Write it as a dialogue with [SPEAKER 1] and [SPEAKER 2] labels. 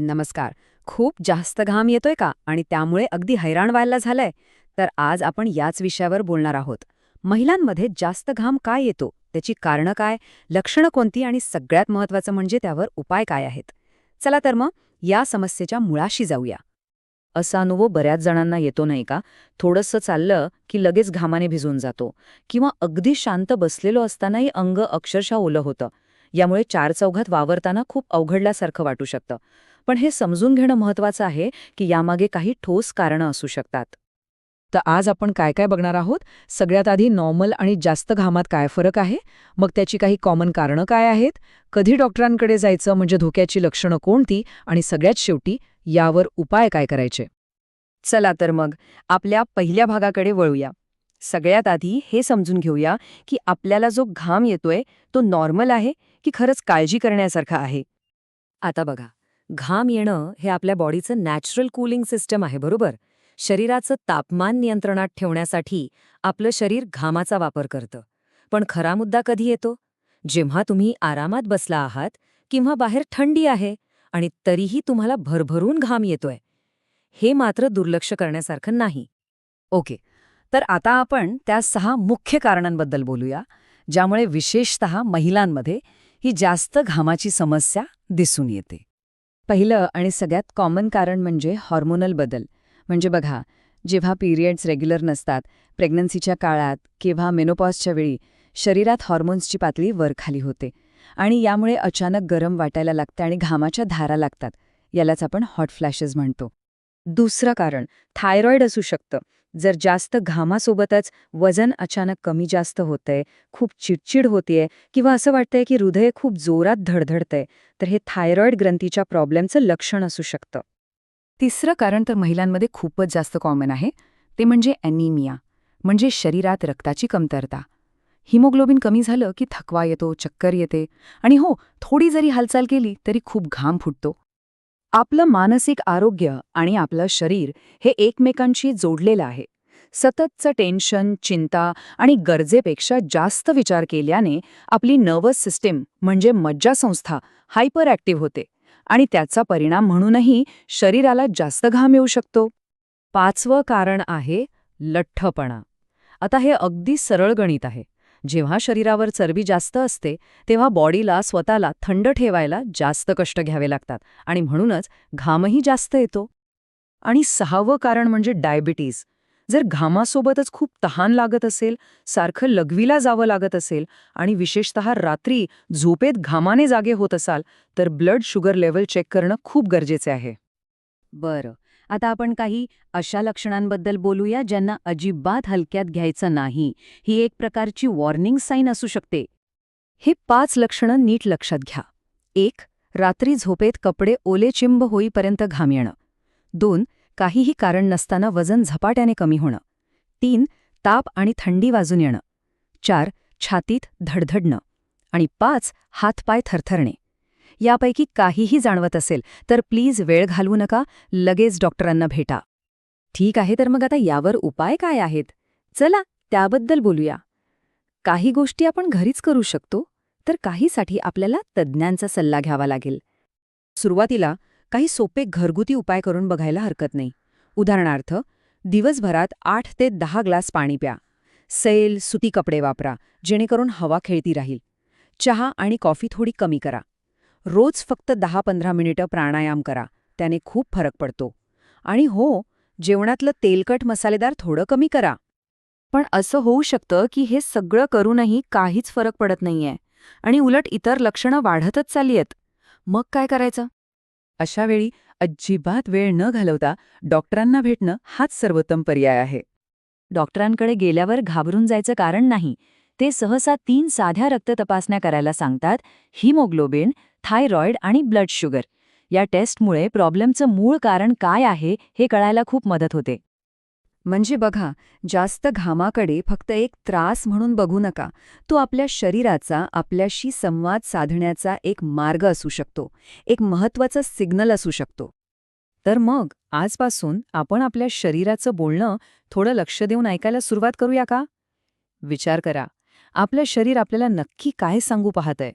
[SPEAKER 1] नमस्कार. खूप जास्त घाम येतोय का? आणि त्यामुळे अगदी हैराण व्हायला झालंय. तर आज आपण याच विषयावर बोलणार आहोत. महिलांमध्ये जास्त घाम काय येतो? त्याची कारणं काय? लक्षणं कोणती? आणि सगळ्यात महत्वाचं म्हणजे त्यावर उपाय काय आहेत? चला तर मग या समस्येच्या मुळाशी जाऊया.
[SPEAKER 2] असा अनुभव बऱ्याच जणांना येतो नाही का? थोडंसं चाललं की लगेच घामाने भिजून जातो. किंवा अगदी शांत बसलेलो असतानाही अंग अक्षरशः ओलं होतं. यामुळे चार चौघात वावरताना खूप अवघडल्यासारखं वाटू शकतं. पण हे समजून घेणं महत्वाचं आहे की यामागे काही ठोस कारणं असू शकतात.
[SPEAKER 3] तर आज आपण काय काय बघणार आहोत? सगळ्यात आधी नॉर्मल आणि जास्त घामात काय फरक आहे? मग त्याची काही कॉमन कारणं काय आहेत? कधी डॉक्टरांकडे जायचं? म्हणजे धोक्याची लक्षणं कोणती? आणि सगळ्यात शेवटी यावर उपाय काय करायचे?
[SPEAKER 1] चला तर मग आपल्या पहिल्या भागाकडे वळूया. सगळ्यात आधी हे समजून घेऊया की आपल्याला जो घाम येतोय तो नॉर्मल आहे की खरंच काळजी करण्यासारखा आहे?
[SPEAKER 2] आता बघा घाम येणं हे आपल्या बॉडीचं नॅचरल कूलिंग सिस्टम आहे बरोबर? शरीराचं तापमान नियंत्रणात ठेवण्यासाठी आपलं शरीर घामाचा वापर करतं. पण खरा मुद्दा कधी येतो? जेव्हा तुम्ही आरामात बसला आहात किंवा बाहेर थंडी आहे आणि तरीही तुम्हाला भरभरून घाम येतोय. हे मात्र दुर्लक्ष करण्यासारखं नाही.
[SPEAKER 1] ओके तर आता आपण त्या सहा मुख्य कारणांबद्दल बोलूया ज्यामुळे विशेषत महिलांमध्ये ही जास्त घामाची समस्या दिसून येते. पहिलं आणि सगळ्यात कॉमन कारण म्हणजे हॉर्मोनल बदल. म्हणजे बघा जेव्हा पिरियड्स रेग्युलर नसतात प्रेग्नन्सीच्या काळात किंवा मेनोपॉजच्या वेळी शरीरात हॉर्मोन्सची पातळी वरखाली होते आणि यामुळे अचानक गरम वाटायला लागते आणि घामाच्या धारा लागतात यालाच आपण हॉट फ्लॅशेस म्हणतो. दुसरं कारण थायरॉईड असू शकतं. जर जास्त घामासोबतच वजन अचानक कमी जास्त होतंय खूप चिडचिड होतीये किंवा असं वाटतंय की हृदय खूप जोरात धडधडतंय तर हे थायरॉइड ग्रंथीच्या प्रॉब्लेमचं लक्षण असू शकतं. तिसरं कारण तर महिलांमध्ये खूपच जास्त कॉमन आहे ते म्हणजे ॲनिमिया म्हणजे शरीरात रक्ताची कमतरता. हिमोग्लोबिन कमी झालं की थकवा येतो चक्कर येते आणि हो थोडी जरी हालचाल केली तरी खूप घाम फुटतो. आपलं मानसिक आरोग्य आणि आपलं शरीर हे एकमेकांशी जोडलेलं आहे. सततचं टेन्शन चिंता आणि गरजेपेक्षा जास्त विचार केल्याने आपली नर्वस सिस्टीम म्हणजे मज्जासंस्था हायपर ॲक्टिव्ह होते आणि त्याचा परिणाम म्हणूनही शरीराला जास्त घाम येऊ शकतो. पाचवं कारण आहे लठ्ठपणा. आता हे अगदी सरळ गणित आहे. जेव्हा शरीरावर चरबी जास्त असते तेव्हा बॉडीला स्वतःला थंड ठेवायला जास्त कष्ट घ्यावे लागतात आणि म्हणूनच घामही जास्त येतो. आणि सहावं कारण म्हणजे डायबिटीज. जर घामासोबतच खूप तहान लागत असेल सारखं लघवीला जावं लागत असेल आणि विशेषतः रात्री झोपेत घामाने जागे होत असाल तर ब्लड शुगर लेवल चेक करणं खूप गरजेचे आहे. बरं. आता आपण काही अशा लक्षणांबद्दल बोलूया ज्यांना अजिबात हलक्यात घ्यायचं नाही. ही एक प्रकारची वॉर्निंग साईन असू शकते. हे पाच लक्षणं नीट लक्षात घ्या. एक रात्री झोपेत कपडे ओले चिंब होईपर्यंत घाम येणं. दोन काहीही कारण नसताना वजन झपाट्याने कमी होणं. तीन ताप आणि थंडी वाजून येणं. चार छातीत धडधडणं. आणि पाच हातपाय थरथरणे. यापैकी काहीही जाणवत असेल तर प्लीज वेळ घालवू नका. लगेच डॉक्टरांना भेटा. ठीक आहे तर मग आता यावर उपाय काय आहेत? चला त्याबद्दल बोलूया. काही गोष्टी आपण घरीच करू शकतो तर काहीसाठी आपल्याला तज्ज्ञांचा सल्ला घ्यावा लागेल. सुरुवातीला काही सोपे घरगुती उपाय करून बघायला हरकत नाही. उदाहरणार्थ दिवसभरात आठ ते दहा ग्लास पाणी प्या. सैल सुती कपडे वापरा जेणेकरून हवा खेळती राहील. चहा आणि कॉफी थोडी कमी करा. रोज फक्त दहा पंधरा मिनिटं प्राणायाम करा त्याने खूप फरक पडतो. आणि हो जेवणातलं तेलकट मसालेदार थोडं कमी करा. पण असं होऊ शकतं की हे सगळं करूनही काहीच फरक पडत नाहीये आणि उलट इतर लक्षणं वाढतच चालली आहेत मग काय करायचं? अशा वेळी अजिबात वेळ न घालवता डॉक्टरांना भेटणं हाच सर्वोत्तम पर्याय आहे. डॉक्टरांकडे गेल्यावर घाबरून जायचं कारण नाही. ते सहसा तीन साध्या रक्त तपासण्या करायला सांगतात हिमोग्लोबिन थायरॉइड आणि ब्लड शुगर. या टेस्टमुळे प्रॉब्लेमचं मूळ कारण काय आहे हे कळायला खूप मदत होते. म्हणजे बघा जास्त घामाकडे फक्त एक त्रास म्हणून बघू नका. तो आपल्या शरीराचा आपल्याशी संवाद साधण्याचा एक मार्ग असू शकतो. एक महत्त्वाचा सिग्नल असू शकतो. तर मग आजपासून आपण आपल्या शरीराचं बोलणं थोडं लक्ष देऊन ऐकायला सुरुवात करूया का? विचार करा. आपलं शरीर आपल्याला नक्की काय सांगू पाहतंय?